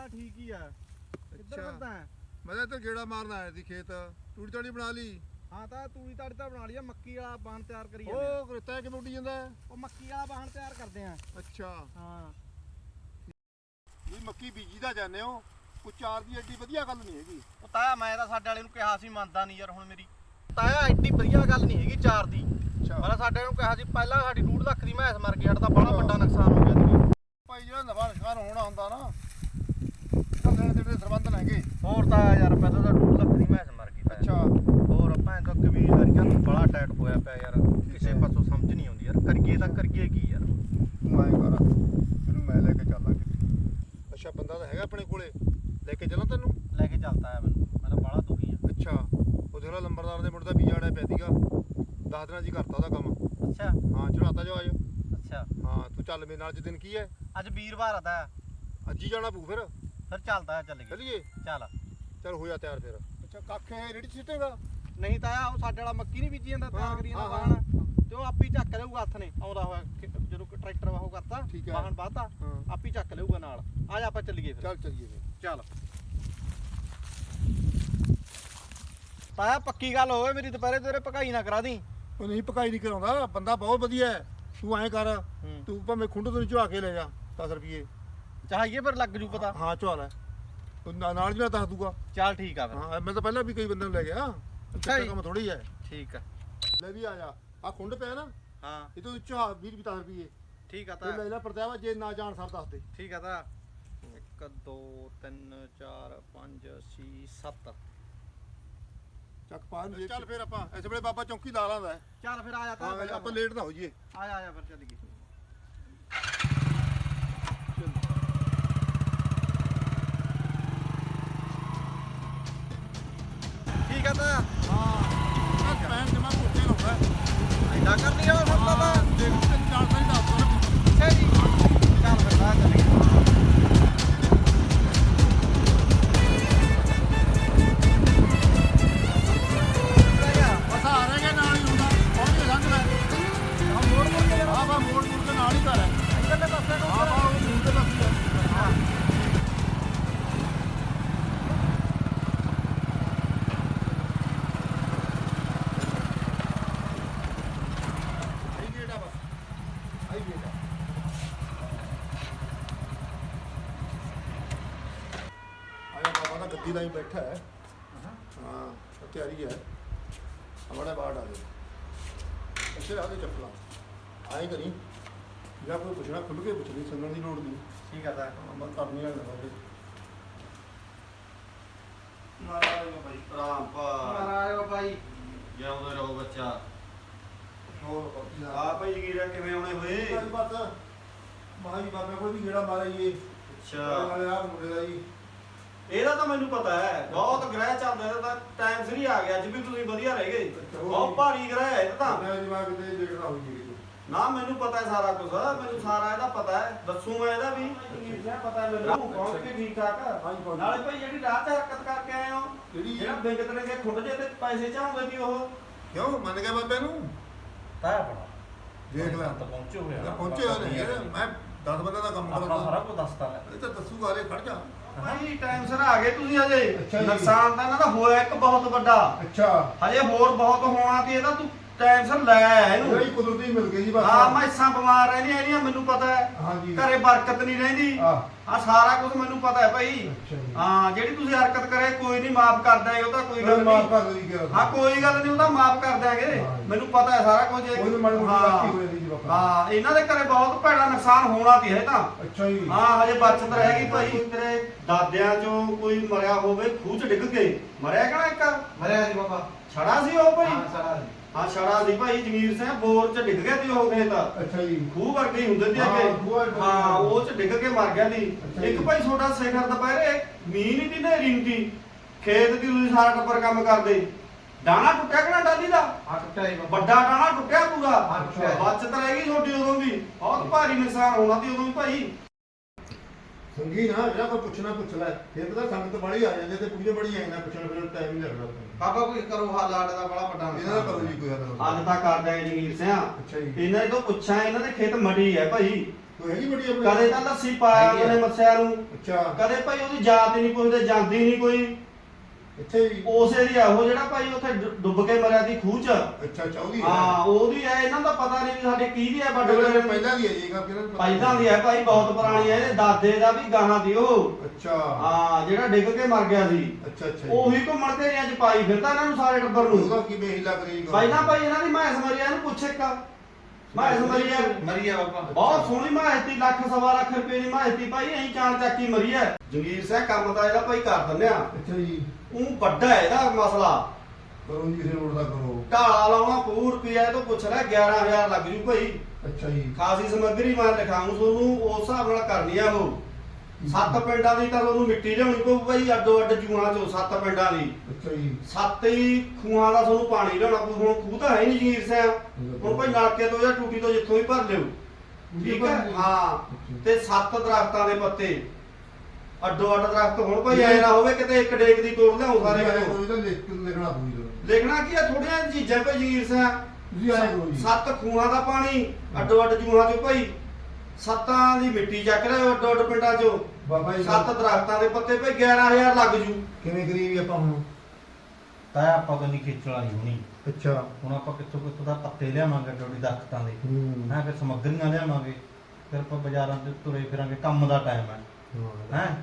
ਤਾਂ ਠੀਕ ਹੀ ਆ। ਅੱਛਾ। ਫਿਰਦਾ ਹੈ। ਮੈਂ ਤਾਂ ਇੱਧਰ ਗੇੜਾ ਮਾਰਨ ਆਇਆ ਸੀ ਖੇਤ। ਟੂੜੀ ਟਾੜੀ ਬਣਾ ਲਈ। ਹਾਂ ਤਾਂ ਤੂੜੀ ਤਾੜੀ ਤਾਂ ਬਣਾ ਲਈ ਆ ਮੱਕੀ ਵਾਲਾ ਬਾਣ ਤਿਆਰ ਕਰੀ ਜਾਂਦੇ ਆ। ਉਹ ਕਰਤਾ ਕਿਵੇਂ ਉੱਡੀ ਜਾਂਦਾ? ਹੈ? ਉਹ ਮੱਕੀ ਵਾਲਾ ਬਾਣ ਤਿਆਰ ਕਰਦੇ ਆ। ਅੱਛਾ। ਹਾਂ। ਵੀ ਮੱਕੀ ਬੀਜੀ ਦਾ ਜਾਂਦੇ ਹੋ। ਕੋਈ ਚਾਰ ਦੀ ਐਡੀ ਵਧੀਆ ਗੱਲ ਨਹੀਂ ਹੈਗੀ। ਉਹ ਤਾਇਆ ਮੈਂ ਤਾਂ ਸਾਡੇ ਵਾਲੇ ਨੂੰ ਕਿਹਾ ਸੀ ਮੰਨਦਾ ਨਹੀਂ ਯਾਰ ਹੁਣ ਮੇਰੀ। ਤਾਇਆ ਐਡੀ ਵਧੀਆ ਗੱਲ ਨਹੀਂ ਹੈਗੀ ਚਾਰ ਦੀ। ਮੈਂ ਸਾਡੇ ਨੂੰ ਕਿਹਾ ਸੀ ਪਹਿਲਾਂ ਸਾਡੀ 2 ਲੱਖ ਦੀ ਮੈਸ ਮਰ ਗਈ ਸਾਡਾ ਤਾਂ ਬੜਾ ਵੱਡਾ ਨੁਕਸਾਨ ਹੋ ਗਿਆ ਸੀ। ਭਾਈ ਜਿਹੜਾ ਨਵਾਂ ਨੁਕਸਾਨ ਹੋਣਾ ਹੁੰਦਾ ਨਾ ਤਾਂ ਲੈਣ ਦੇਣ ਦੇ ਸਰਬੰਧ ਲੈਣਗੇ ਹੋਰ ਤਾਂ ਯਾਰ ਪਹਿਲਾਂ ਤਾਂ 2 ਲੱਖ ਦੀ ਮੈਸ ਮਰ ਗਈ ਤਾਇਆ। ਅੱਛਾ ਹੋਰ ਆਪਾਂ ਤਾਂ ਕਬੀਲਦਾਰੀਆਂ ਨੂੰ ਬੜਾ ਟਾਈਟ ਹੋਇਆ ਪਿਆ ਯਾਰ। ਕਿਸੇ ਪਾਸੋਂ ਸਮਝ ਨਹੀਂ ਆਉਂਦੀ ਯਾਰ। ਕਰੀਏ ਤਾਂ ਕਰੀਏ ਕੀ ਯਾਰ। ਤੂੰ ਐਂ ਕਰ ਤੈਨੂੰ ਮੈਂ ਲੈ ਕੇ ਚੱਲਾਂ ਕਿਤੇ। ਅੱਛਾ ਬੰਦਾ ਤਾਂ ਹੈਗਾ ਆਪਣੇ ਕੋਲੇ। ਲੈ ਕੇ ਚੱਲਾਂ ਤੈਨੂੰ? ਲੈ ਕੇ ਚੱਲਦਾ ਆ ਮੈਨੂੰ। ਮੈਂ ਤਾਂ ਬੜਾ ਦੁਖੀ ਆ। ਅੱਛਾ। ਉਹ ਜਿਹੜਾ ਲੰਬਰਦਾਰ ਦੇ ਮੁੰਡੇ ਦਾ ਵੀਜ਼ਾ ਆੜਿਆ ਪਿਆ ਸੀਗਾ। 10 ਦਿਨਾਂ ਕਰਤਾ ਉਹਦਾ ਕੰਮ। ਅੱਛਾ। ਹਾਂ ਚੜਾਤਾ ਜੋ ਆਜੋ ਅੱਛਾ। ਹਾਂ ਤੂੰ ਚੱਲ ਮੇਰੇ ਨਾਲ। ਅੱਜ ਦਿਨ ਕੀ ਹੈ? ਅੱਜ ਵੀਰਵਾਰ ਆ ਤਾਇਆ ਅੱਜ ਹੀ ਜਾਣਾ ਪਊ ਫਿਰ। ਫਿਰ ਚੱਲਦਾ ਆ ਚੱਲ ਗਏ ਚੱਲੀਏ? ਚੱਲ। ਚੱਲ ਹੋ ਜਾ ਤਿਆਰ ਫਿਰ। ਅੱਛਾ ਕੱਖ ਹੈ ਰੇੜੀ ਸਿੱਟੇਗਾ ਨਹੀਂ ਤਾਇਆ ਉਹ ਸਾਡੇ ਵਾਲਾ ਮੱਕੀ ਨਹੀਂ ਬੀਜੀ ਜਾਂਦਾ ਤਿਆਰ ਕਰੀ ਜਾਂਦਾ ਹਾਂ, ਬਾਹਣ ਤੇ ਉਹ ਆਪੀ ਚੱਕ ਲਊਗਾ ਹੱਥ ਨੇ ਆਉਂਦਾ ਹੋਇਆ ਜਦੋਂ ਟਰੈਕਟਰ ਵਾਹੋ ਕਰਤਾ। ਬਾਹਣ ਬਾਤਾ ਆਪੀ ਚੱਕ ਲਊਗਾ ਨਾਲ। ਆ ਜਾ ਆਪਾਂ ਚੱਲੀਏ ਫਿਰ। ਚੱਲ ਚੱਲੀਏ ਫਿਰ। ਚੱਲ। ਤਾਇਆ ਪੱਕੀ ਗੱਲ ਹੋਵੇ ਮੇਰੀ ਦੁਪਹਿਰੇ ਤੇਰੇ ਪਕਾਈ ਨਾ ਕਰਾ ਦੀ। ਉਹ ਨਹੀਂ ਪਕਾਈ ਨਹੀਂ ਕਰਾਉਂਦਾ। ਬੰਦਾ ਬਹੁਤ ਵਧੀਆ ਹੈ। ਤੂੰ ਐਂ ਕਰ। ਤੂੰ ਭਾਵੇਂ ਖੁੰਡ ਤੋਂ ਚੁਹਾ ਕੇ ਲੈ ਜਾ 10 ਰੁਪਏ ਚਾਹੀਏ ਫਿਰ ਲੱਗ ਜੂ ਪਤਾ। ਹਾਂ ਚੁਹਾ ਲੈ ਉਹ ਨਾ- ਨਾਲ ਜਿਹੜਾ ਦੱਸ ਦੂਗਾ। ਚੱਲ ਠੀਕ ਆ ਫਿਰ। ਹਾਂ ਮੈਂ ਤਾਂ ਪਹਿਲਾਂ ਵੀ ਕਈ ਬੰਦੇ ਨੂੰ ਲੈ ਗਿਆ। ਅੱਛਾ ਜੀ। ਕੰਮ ਥੋੜੀ ਹੈ ਠੀਕ ਆ। ਲੈ ਵੀ ਆ ਜਾ। ਆ ਖੁੰਡ ਪਿਆ ਨਾ। ਹਾਂ। ਇਹ ਤੋਂ ਚੁਹਾ 20 10 ਰੁਪਏ ਠੀਕ ਆ ਇਹ ਤਾਂ ਲੈ ਲੈ ਪਰਤਾਵਾ ਜੇ ਨਾ ਜਾਣ ਸਰ ਦੱਸ ਦੇ। ਠੀਕ ਆ ਤਾਂ। 1 2 3 4 5 6 7 ਚੱਕ ਪਾ ਦੇ ਚੱਲ ਫਿਰ ਆਪਾਂ ਇਸ ਵੇਲੇ ਬਾਬਾ ਚੌਂਕੀ ਲਾ ਲਾਂਦਾ। ਚੱਲ ਫਿਰ ਆ ਜਾ ਤਾਂ। ਆਪਾਂ ਲੇਟ ਨਾ ਹੋ ਜਾਈਏ ਆ ਜਾ ਆ ਜਾ ਫਿਰ ਚੱਲ ਗਈ ਠੀਕ ਆ ਹਾਂ ਪੈਣ ਜਮਾ ਕੋਟੇ ਲਾਉਂਦਾ ਐਡਾ ਕਰਨੀ ਆ ਫਿਰ ਤਾਂ ਤਾਂ ਦੇਖ ਚਾਰ ਸਾਈ ਦੱਸ ਦੋ ਅੱਛਾ ਜੀ ਚੱਲ ਫਿਰ ਆ ਚੱਲ ਬਸ ਆ ਰਹੇ ਮੋੜ ਮੋੜ ਕੇ। ਮੋੜ ਮੋੜ ਕੇ ਨਾਲ ਹੀ ਕਰ ਗੱਦੀ ਲਾਈ ਬੈਠਾ ਹੈ। ਹਾਂ ਤਿਆਰੀ ਹੈ। ਹਮਾਰਾ ਬਾੜ ਆ ਗਿਆ ਅੱਛੇ ਆ ਦੇ ਚੱਪਲਾਂ ਆਏ ਕਰੀ। ਜਾਂ ਕੋਈ ਪੁੱਛਣਾ ਖੁੱਲ ਕੇ ਪੁੱਛ ਲਈ ਸੰਗਣ ਦੀ ਲੋੜ ਨਹੀਂ। ਠੀਕ ਆ ਤਾਂ। ਮੈਂ ਕਰਨੀ ਵਾਲਾ ਬਾਬੇ ਰਾਮ ਪਾ ਮਹਾਰਾਜ ਭਾਈ। ਜਿਉਂਦੇ ਰਹੋ ਬੱਚਾ। ਹੋਰ ਆ ਭਾਈ ਜਗੀਰਾ ਕਿਵੇਂ ਆਉਣੇ ਹੋਏ? ਭਾਈ ਬਾਤ ਮਾਂ ਜੀ ਬਾਬੇ ਕੋਲ ਵੀ ਜਿਹੜਾ ਮਾਰਾ ਜੀ। ਇਹ ਅੱਛਾ। ਨਾਲੇ ਆ ਮੁੰਡੇ ਦਾ ਜੀ। ਇਹਦਾ ਤਾਂ ਮੈਨੂੰ ਪਤਾ ਹੈ ਬਹੁਤ ਗ੍ਰਹਿ ਚੱਲਦਾ ਇਹਦਾ ਤਾਂ ਟਾਈਮ ਸਰੀ ਆ ਗਿਆ ਅੱਜ ਵੀ ਤੁਸੀਂ ਵਧੀਆ ਰਹਿ ਗਏ। ਬਹੁਤ ਭਾਰੀ ਗ੍ਰਹਿ ਹੈ ਇਹ ਤਾਂ। ਮੈਂ ਜੀ ਮੈਂ ਕਿਤੇ ਲੇਟ ਨਾ ਹੋਈ ਜੀ। ਨਾ ਮੈਨੂੰ ਪਤਾ ਹੈ ਸਾਰਾ ਕੁਝ ਮੈਨੂੰ ਸਾਰਾ ਇਹਦਾ ਪਤਾ ਹੈ ਦੱਸੂ ਮੈਂ ਇਹਦਾ ਵੀ। ਇਹ ਪਤਾ ਹੈ ਮੈਨੂੰ ਪਹੁੰਚ ਕੇ ਠੀਕ ਠਾਕ? ਨਾਲੇ ਭਾਈ ਜਿਹੜੀ ਰਾਹ 'ਚ ਹਰਕਤ ਕਰਕੇ ਆਏ ਹੋ ਜਿਹੜੀ ਜਿਹੜਾ ਬਿੰਗ ਤਰੇ ਕੇ ਖੁੰਡ ਜੇ ਤੇ ਪੈਸੇ ਚਾਹੁੰਦੇ ਸੀ ਉਹ। ਕਿਉਂ? ਮੰਨ ਗਿਆ ਬਾਬੇ ਨੂੰ? ਤਾਇਆ ਬੜਾ ਦੇਖ ਲੈ। ਤਾਂ ਪਹੁੰਚੇ ਹੋਏ ਇਹ ਪਹੁੰਚੇ ਹੋ ਨੇ। ਮੈਂ 10 ਬੰਦੇ ਦਾ ਕੰਮ ਆਪਣਾ ਸਾਰਾ ਕਰਦਾ ਕੁਝ ਦੱਸਦਾ ਲੈ ਇਹ ਤਾਂ ਦੱਸੂਗਾ ਰੇ ਖੜ ਜਾ। ਭਾਈ ਟਾਈਮ ਸਿਰ ਆ ਗਏ ਤੁਸੀਂ ਅਜੇ ਅੱਛਾ ਜੀ। ਨੁਕਸਾਨ ਤਾਂ ਇਹਨਾਂ ਦਾ ਹੋਇਆ ਇੱਕ ਬਹੁਤ ਵੱਡਾ। ਅੱਛਾ। ਹਜੇ ਹੋਰ ਬਹੁਤ ਹੋਣਾ ਤੇ ਇਹਦਾ ਤੂੰ ਟਾਈਮ ਸਿਰ ਲੈ ਇਹਨੂੰ। ਜਿਹੜੀ ਕੁਦਰਤੀ ਮਿਲ ਗਈ ਜੀ ਬਸ। ਹਾਂ ਮੈਸਾਂ ਬਿਮਾਰ ਰਹਿੰਦੀਆਂ ਇਹਦੀਆਂ ਮੈਨੂੰ ਪਤਾ ਹੈ। ਹਾਂਜੀ। ਘਰੇ ਬਰਕਤ ਨਹੀਂ ਰਹਿੰਦੀ। ਆਹ। ਆ ਸਾਰਾ ਕੁਝ ਮੈਨੂੰ ਪਤਾ ਹੈ ਭਾਈ। ਅੱਛਾ ਜੀ। ਹਾਂ ਜਿਹੜੀ ਤੁਸੀਂ ਹਰਕਤ ਕਰੇ ਕੋਈ ਨਹੀਂ ਮਾਫ ਕਰਦਾ ਇਹ ਉਹ ਤਾਂ ਕੋਈ ਗੱਲ ਮਾਫ ਨਹੀਂ। ਕਰ ਦੇ ਜੀ ਹਾਂ ਕੋਈ ਗੱਲ ਨਹੀਂ ਉਹ ਤਾਂ ਮਾਫ ਕਰ ਦਿਆਂਗੇ। ਹਾਂ। ਮੈਨੂੰ ਪਤਾ ਹੈ ਸਾਰਾ ਕੁਝ। ਕੋਈ ਮਾੜੀ ਮੋਟੀ ਹਾਂ। ਜੀ ਬਾਬਾ। ਹਾਂ ਇਹਨਾਂ ਦੇ ਘਰੇ ਬਹੁਤ ਭੈੜਾ ਨੁਕਸਾਨ ਹੋਣਾ ਸੀ ਇਹ ਤਾਂ। ਅੱਛਾ ਜੀ। ਹਾਂ ਹਜੇ ਬਚਤ ਰਹੇਗੀ ਭਾਈ। ਤੇਰੇ ਦਾਦਿਆਂ ਚੋਂ ਕੋਈ ਮਰਿਆ ਹੋਵੇ ਖੂਹ ਚ ਡਿੱਗ ਕੇ। ਮਰਿਆ ਕਿਹੜਾ ਇੱਕ? ਮਰਿਆ ਜੀ ਬਾਬਾ। ਛੜਾ ਸੀ ਉਹ ਭਾਈ? ਸਾਰਾ ਹਾਂ ਛੜਾ ਸੀ ਭਾਈ ਜਗੀਰ ਸਿੰਘ ਬੋਰ ਚ ਡਿੱਗ ਗਿਆ ਸੀ ਉਹ ਖੇਤ। ਅੱਛਾ ਜੀ। ਖੂਹ ਵਰਗੇ ਹੀ ਹੁੰਦੇ ਹਾਂ, ਅੱਗੇ ਹਾਂ ਉਹ ਚ ਡਿੱਗ ਕੇ ਮਰ ਗਿਆ ਅੱਛਾ ਇੱਕ। ਭਾਈ ਛੋਟਾ ਸਿਖਰ ਦੁਪਹਿਰੇ ਮੀਂਹ ਨਹੀਂ ਦੀ ਨੇਰੀ ਤੀ ਖੇਤ ਦੀ ਤੁਸੀਂ ਸਾਰਾ ਟੱਬਰ ਕੰਮ ਕਰਦੇ। ਡਾਣਾ ਟੁੱਟਿਆ ਕਿ ਨਾ ਡਾਲੀ ਦਾ? ਵੱਡਾ ਡਾਣਾ ਟੁੱਟਿਆ ਪੂਰਾ। ਅੱਛਾ। ਬਚਤ ਰਹਿ ਗਈ ਛੋਟੀ ਉਦੋਂ ਵੀ ਬਹੁਤ ਭਾਰੀ ਨੁਕਸਾਨ ਹੋਣਾ ਸੀ ਉਦੋਂ ਵੀ ਭਾਈ। ਸੰਗੀ ਨਾ ਜਿਹੜਾ ਕੋਈ ਪੁੱਛਣਾ ਪੁੱਛ ਲੈ। ਫਿਰ ਪਤਾ ਸੰਗਤ ਬੜੀ ਆ ਜਾਂਦੇ ਤੇ ਕੁੜੀਆਂ ਬੜੀ ਆਈ ਨਾ ਪੁੱਛਣ ਫਿਰ ਟਾਈਮ ਨਹੀਂ ਲੱਗਦਾ ਬਾਬਾ ਕੋਈ ਕਰੋ ਹੱਲ ਆੜ ਦਾ ਬੜਾ ਵੱਡਾ ਇਹਨਾਂ ਦਾ ਜੀ ਕੋਈ ਹੱਲ ਅੱਜ ਤਾਂ ਕਰਦਾ ਹੈ ਜਗੀਰ ਅੱਛਾ ਜੀ। ਇਹਨਾਂ ਤੋਂ ਪੁੱਛਾਂ ਇਹਨਾਂ ਦੇ ਖੇਤ ਮੜੀ ਹੈ ਭਾਈ। ਕੋਈ ਹੈਗੀ ਬੜੀ ਆਪਣੇ ਕਦੇ ਤਾਂ ਲੱਸੀ ਪਾਇਆ ਹੈਗੀ ਆ। ਉਹਨੇ ਮੱਸਿਆ ਨੂੰ। ਅੱਛਾ। ਕਦੇ ਭਾਈ ਉਹਦੀ ਜਾਤ ਹੀ ਨਹੀਂ ਪੁੱਛਦੇ ਜਾਂਦੀ ਨਹੀਂ ਕੋਈ। ਇੱਥੇ ਵੀ ਉਸ ਏਰੀਆ ਉਹ ਜਿਹੜਾ ਭਾਈ ਉੱਥੇ ਡੁ- ਡੁੱਬ ਕੇ ਮਰਿਆ ਸੀ ਖੂਹ ਚ। ਅੱਛਾ ਚਾਹਦੀ ਹਾਂ। ਉਹਦੀ ਹੈ ਇਹਨਾਂ ਦਾ ਪਤਾ ਨਹੀਂ ਵੀ ਸਾਡੇ ਕੀ ਦੀ ਹੈ ਵੱਡੇ ਵੱਡੇ ਪਹਿਲਾਂ ਦੀ ਹੈ ਜੀ ਕਰਕੇ ਨਾ ਪਤਾ ਪਹਿਲਾਂ ਦੀ ਹੈ ਭਾਈ ਬਹੁਤ ਪੁਰਾਣੀ ਹੈ ਇਹਦੇ ਦਾਦੇ ਦਾ ਵੀ ਗਾਹਾਂ ਦੀ ਉਹ। ਅੱਛਾ। ਹਾਂ ਜਿਹੜਾ ਡਿੱਗ ਕੇ ਮਰ ਗਿਆ ਸੀ। ਅੱਛਾ ਅੱਛਾ ਜੀ। ਉਹੀ ਘੁੰਮਣ ਘੇਰੀਆਂ ਚ ਪਾਈ ਫਿਰਦਾ ਇਹਨਾਂ ਨੂੰ ਸਾਰੇ ਟੱਬਰ ਨੂੰ। ਉਹਦਾ ਕੀ ਬੇਹੀ ਲੱਗ ਰਹੀ ਪਹਿਲਾਂ ਭਾਈ ਇਹਨਾਂ ਦੀ ਮੈਸ ਮਰੀ ਆ, ਇਹਨੂੰ ਪੁੱਛ ਇੱਕ। ਮੈਸ ਮਰੀ ਆ ਮਰੀਆ। ਬਾਬਾ। ਬਹੁਤ ਸੋਹਣੀ ਮਾਹਿਤੀ ਲੱਖ ਸਵਾ ਲੱਖ ਰੁਪਏ ਦੀ ਮਾਹਿਤੀ ਭਾਈ ਐਂ ਚਾਣ ਚੱਕੀ ਮਰੀ ਐ ਜੰਗੀਰ ਸਿੰਘ ਕੰਮ ਤਾਂ ਇਹਦਾ ਭਾਈ ਕਰ ਦਿੰਦੇ ਆ। ਅੱਛਾ ਜੀ। ਉਹ ਵੱਡਾ ਹੈ ਇਹਦਾ ਮਸਲਾ। ਕਰੋ ਜੀ ਰੋਡ ਦਾ ਕਰੋ। ਢਾਲਾ ਲਾਉਣਾ ਪੂਰ ਰੁਪਿਆ ਇਹ ਤੋਂ ਪੁੱਛ ਲੈ 11000 ਲੱਗ ਜੂ ਭਾਈ। ਅੱਛਾ ਜੀ। ਖਾਸੀ ਸਮੱਗਰੀ ਮੈਂ ਲਿਖਾਉਂ ਤੁਹਾਨੂੰ ਉਸ ਹਿਸਾਬ ਨਾਲ ਕਰਨੀ ਆ ਉਹ। ਸੱਤ ਪਿੰਡਾਂ ਦੀ ਤਾਂ ਤੁਹਾਨੂੰ ਮਿੱਟੀ ਲਿਆਉਣੀ ਪਊ ਭਾਈ ਅੱਡੋ ਅੱਡ ਜੂਆਂ ਚੋਂ ਸੱਤ ਪਿੰਡਾਂ ਦੀ। ਅੱਛਾ ਜੀ। ਸੱਤ ਹੀ ਖੂਹਾਂ ਦਾ ਤੁਹਾਨੂੰ ਪਾਣੀ ਲਿਆਉਣਾ ਪਊ। ਹੁਣ ਖੂਹ ਤਾਂ ਹੈ ਨਹੀਂ ਜੰਗੀਰ ਸਿੰਘ ਹੁਣ ਭਾਈ ਨਲਕੇ ਤੋਂ ਜਾਂ ਟੂਟੀ ਤੋਂ ਜਿੱਥੋਂ ਵੀ ਭਰ ਲਿਓ। ਠੀਕ ਹੈ? ਹਾਂ। ਤੇ ਸੱਤ ਦਰਖਤਾਂ ਦੇ ਪੱਤੇ। ਅੱਡੋ ਅੱਡ ਦਰਖਤ ਹੁਣ ਭਾਈ ਐ ਨਾ ਹੋਵੇ ਕਿਤੇ ਇੱਕ ਡੇਕ ਦੀ ਤੋੜ ਲਿਆਉ ਸਾਰੇ ਕੋਈ ਤਾਂ ਲਿਖਣਾ ਪਊ ਜੀ। ਲਿਖਣਾ ਕੀ ਆ? ਥੋੜੀਆਂ ਚੀਜ਼ਾਂ ਭਾਈ ਜਗੀਰ ਸਿੰਘ ਤੁਸੀਂ ਆਏ ਕਰੋ ਜੀ। ਸੱਤ ਖੂਹਾਂ ਦਾ ਪਾਣੀ ਅੱਡੋ ਅੱਡ ਜੂਹਾਂ ਚੋਂ ਭਾਈ। ਸੱਤਾਂ ਦੀ ਮਿੱਟੀ ਚੱਕ ਲਿਆ ਅੱਡੋ ਅੱਡ ਪਿੰਡਾਂ ਚੋਂ। ਬਾਬਾ ਜੀ ਸੱਤ ਦਰਖਤਾਂ ਦੇ ਪੱਤੇ ਭਾਈ 11000 ਲੱਗ ਜੂ। ਕਿਵੇਂ ਕਰੀਏ ਆਪਾਂ ਹੁਣ? ਤਾਇਆ ਆਪਾਂ ਕੋਈ ਨਹੀਂ ਖੇਚਲ ਵਾਲੀ ਹੋਣੀ। ਅੱਛਾ। ਹੁਣ ਆਪਾਂ ਕਿੱਥੋਂ ਕਿੱਥੋਂ ਦਾ ਪੱਤੇ ਲਿਆਵਾਂਗੇ ਡੋਡੀ ਦਰਖਤਾਂ ਦੇ? ਹੂੰ। ਹੈ ਫਿਰ ਸਮੱਗਰੀਆਂ ਲਿਆਵਾਂਗੇ। ਫਿਰ ਆਪਾਂ ਬਾਜ਼ਾਰਾਂ ਤੇ ਤੁਰੇ ਫਿਰਾਂਗੇ ਕੰਮ ਦਾ ਟਾਈਮ ਹੈ। ਹੈ।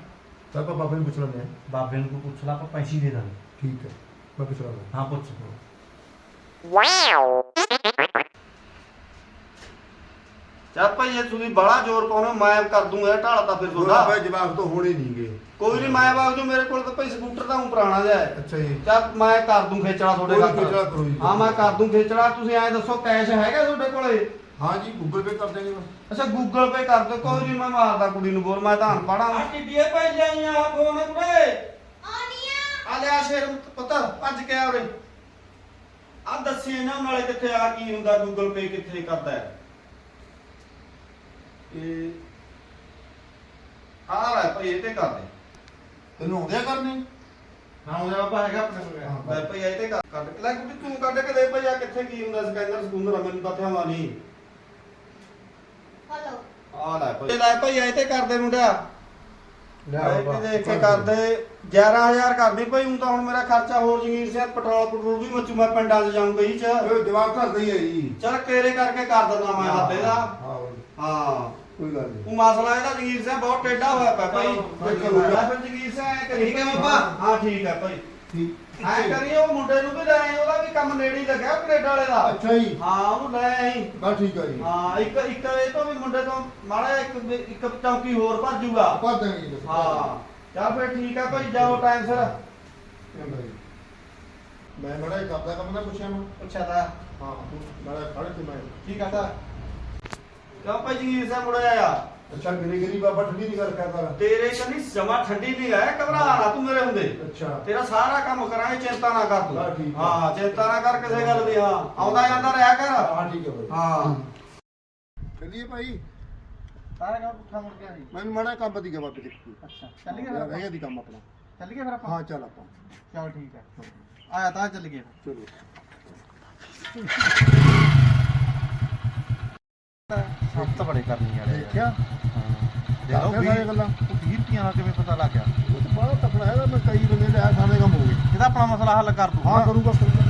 ਤਾਂ ਆਪਾਂ ਬਾਬੇ ਨੂੰ ਪੁੱਛ ਲੈਂਦੇ ਹਾਂ। ਬਾਬੇ ਨੂੰ ਪੁੱਛ ਲਾ ਆਪਾਂ ਪੈਸੇ ਦੇ ਦਾਂਗੇ। ਠੀਕ ਹੈ। ਮੈਂ ਪੁੱਛ ਲਾਂਗਾ ਹਾਂ। ਪੁੱਛ। ਚੱਲ ਭਾਈ ਜੇ ਤੁਸੀਂ ਬੜਾ ਜ਼ੋਰ ਪਾਉਣੇ ਮੈਂ ਕਰ ਦੂੰਗਾ ਇਹ ਢਾਲ ਤਾਂ ਫਿਰ ਬਾਬਾ ਤੁਹਾਡਾ ਜਵਾਬ ਤੋਂ ਹੋਣੇ ਨਹੀਂਗੇ ਕੋਈ ਨਹੀਂ ਮੈਂ ਬਾਗ ਜੋ ਮੇਰੇ ਕੋਲ ਤਾਂ ਭਾਈ ਸਕੂਟਰ ਤਾਂ ਹੁਣ ਪੁਰਾਣਾ ਜਿਹਾ ਹੈ। ਅੱਛਾ ਜੀ। ਚੱਲ ਮੈਂ ਕਰ ਦੂੰ ਖੇਚੜਾ ਤੁਹਾਡੇ ਕੋਈ ਖੇਚਲਾ ਕਰੋ ਜੀ। ਹਾਂ ਮੈਂ ਕਰ ਦੂੰ ਖੇਚੜਾ ਤੁਸੀਂ ਐਂ ਦੱਸੋ ਕੈਸ਼ ਹੈਗਾ ਤੁਹਾਡੇ ਕੋਲੇ? ਹਾਂ ਜੀ ਗੂਗਲ ਪੇ ਕਰ ਮੈਂ। ਅੱਛਾ ਗੂਗਲ ਪੇ ਕਰ ਦਿਓ। ਕੋਈ ਨਹੀਂ ਮੈਂ ਮਾਰਦਾ ਕੁੜੀ ਨੂੰ ਬੋਲ ਮੈਂ ਤਾਂ ਅਨਪੜ੍ਹ ਆ ਟਿੱਡੀਏ ਭਾਈ ਲਿਆਈਆਂ ਆ ਫੋਨ ਕੁੜੇ ਆ ਲਿਆ ਸ਼ੇਰ ਪਤਾ ਭੱਜ ਕੇ ਆ ਉਰੇ। ਆ ਦੱਸੀ ਇਹਨਾਂ ਨਾਲੇ ਕਿੱਥੇ ਆ ਕੀ ਹੁੰਦਾ ਗੂਗਲ ਪੇ ਕਿੱਥੇ ਕਰਦਾ ਹੈ। ਇਹ ਆ ਲੈ ਭਾਈ ਇਹ ਤੇ ਕਰ ਦੇ। ਤੈਨੂੰ ਆਉਂਦਿਆ ਕਰਨੇ? ਹਾਂ ਉਹਦਾ ਬਾਬਾ ਹੈਗਾ ਆਪਣੇ ਕੋਲ। ਹਾਂ। ਲੈ ਭਾਈ ਇਹ ਤੇ ਕਰ। ਕੱਢ ਲੈ ਕੁੜੀ ਤੂੰ ਕੱਢ ਕੇ ਦੇ ਭਾਈ ਆ ਕਿੱਥੇ ਕੀ ਹੁੰਦਾ ਸਕੈਨਰ ਸਕੂਨਰ ਮੈਨੂੰ ਤਾਂ ਧਿਆਨ ਨਹੀਂ। ਹਲੋ ਆ ਲੈ ਭਾਈ। ਲੈ ਭਾਈ ਇਹ ਤੇ ਕਰ ਦੇ ਮੁੰਡਿਆ ਲੈ ਦੇਖ ਕੇ ਕਰ ਕਰਦੇ 11000 ਕਰਦੀ ਭਾਈ ਹੁਣ ਤਾਂ ਹੁਣ ਮੇਰਾ ਖਰਚਾ ਹੋਰ ਜਗੀਰ ਸਿੰਘ ਪੈਟਰੋਲ ਪੈਟਰੋਲ ਵੀ ਮੱਚੂ ਮੈਂ ਪਿੰਡਾਂ 'ਚ ਜਾਊਂਗਾ ਹੀ ਚ। ਓਏ ਜਵਾਬ ਕਰ ਦਈ ਹੈ ਜੀ। ਚਲ ਕੇਰੇ ਕਰਕੇ ਕਰ ਦਿੰਦਾ ਮੈਂ ਹੱਦ ਇਹਦਾ ਹਾਂ ਹਾਂ। ਕੋਈ ਗੱਲ ਨਹੀਂ। ਉਹ ਮਸਲਾ ਇਹਦਾ ਜਗੀਰ ਸਿੰਘ ਬਹੁਤ ਟੇਢਾ ਹੋਇਆ ਪਿਆ ਭਾਈ। ਹਾਂ, ਲੈ ਫਿਰ ਜਗੀਰ ਐਂ ਕਰੀ ਠੀਕ ਹੈ ਬਾਬਾ? ਹਾਂ ਠੀਕ ਹੈ ਭਾਈ। ਠੀਕ। ਐ ਕਰੀ ਉਹ ਮੁੰਡੇ ਨੂੰ ਵੀ ਲੈ ਆਈ, ਉਹਦਾ ਵੀ ਕੰਮ ਨੇੜੇ ਹੀ ਲੱਗਿਆ ਕੈਨੇਡਾ ਵਾਲੇ ਦਾ। ਅੱਛਾ ਜੀ। ਹਾਂ ਉਹਨੂੰ ਲੈ ਆਈ ਬਸ ਠੀਕ ਹੈ ਜੀ। ਹਾਂ ਇੱਕ ਇੱਕ ਇਹ ਤੋਂ ਵੀ ਮੁੰਡੇ ਤੋਂ ਮਾੜਾ ਇੱਕ ਇੱਕ ਚੌਂਕੀ ਹੋਰ ਭਰ ਜੂਗਾ। ਕਰ ਦਾਂਗੇ ਜੀ ਹਾਂ। ਚੱਲ ਫਿਰ ਠੀਕ ਹੈ ਭਾਈ ਜਾਓ ਟਾਈਮ ਸਿਰ ਚੰਗਾ ਜੀ। ਮੈਂ ਮੜਾ ਇੱਕ ਆਪਦਾ ਕੰਮ ਨਾ ਪੁੱਛਿਆ ਮੈਂ। ਪੁੱਛਿਆ ਤਾਂ। ਹਾਂ ਮੜਾ ਖੜੇ ਤੇ ਮੈਂ। ਠੀਕ ਆ ਤਾਂ ਕਿਉਂ ਭਾਈ ਜਗੀਰ ਸਿੰਘ ਮੁੜਿਆ ਆ ਅੱਛਾ ਗਰੀ ਗਰੀ ਬਾਬਾ ਠੰਡੀ ਨਹੀਂ ਗੱਲ ਕਰਦਾ ਤੇਰੇ ਕੰਨੀ ਜਮਾ ਠੰਡੀ ਨਹੀਂ ਹੈ ਘਬਰਾ ਨਾ ਤੂੰ ਮੇਰੇ ਹੁੰਦੇ। ਅੱਛਾ। ਤੇਰਾ ਸਾਰਾ ਕੰਮ ਕਰਾਂਗੇ ਚਿੰਤਾ ਨਾ ਕਰ ਹਾਂ, ਤੂੰ ਠੀਕ ਹੈ। ਹਾਂ ਚਿੰਤਾ ਨਾ ਕਰ ਕਿਸੇ ਗੱਲ ਦੀ ਹਾਂ। ਆਉਂਦਾ ਜਾਂਦਾ ਰਿਹਾ ਕਰ। ਹਾਂ ਠੀਕ ਹੈ ਭਾਈ ਹਾਂ। ਚੱਲੀਏ ਭਾਈ। ਤਾਇਆ ਕਾ ਪੁੱਠਾ ਮੁੜ ਗਿਆ ਸੀ ਮੈਨੂੰ ਮੜਾ ਕੰਮ ਦੀ ਬਾਬੇ ਦੇ ਅੱਛਾ ਚੱਲ ਗਏ ਫਿਰ ਰਹਿ ਦੀ ਕੰਮ ਆਪਣਾ। ਚੱਲ ਗਏ ਫਿਰ ਆਪਾਂ। ਹਾਂ ਚੱਲ ਆਪਾਂ। ਚਲ ਠੀਕ ਹੈ ਆਇਆ ਤਾਂ ਚੱਲ ਗਏ ਫਿਰ। ਚਲੋ। ਸੱਤ ਬੜੇ ਕਰਨੀ ਵਾਲੇ ਦੇਖਿਆ ਦੇਖੋ ਦੇਖਿਆ ਸਾਰੀਆਂ ਗੱਲਾਂ। 20 ਰੁਪਈਆ ਦਾ ਕਿਵੇਂ ਪਤਾ ਲੱਗ ਗਿਆ? ਉਹ ਤਾਂ ਬੜਾ ਤਕੜਾ ਹੈ ਮੈਂ ਕਈ ਬੰਦੇ ਲਿਆ ਸਾਰੇ ਕੰਮ ਹੋ ਗਏ। ਇਹਦਾ ਆਪਣਾ ਮਸਲਾ ਹੱਲ ਕਰ ਦੂੰ ਹਾਂ ਕਰੂੰਗਾ ਕਰੂੰਗਾ।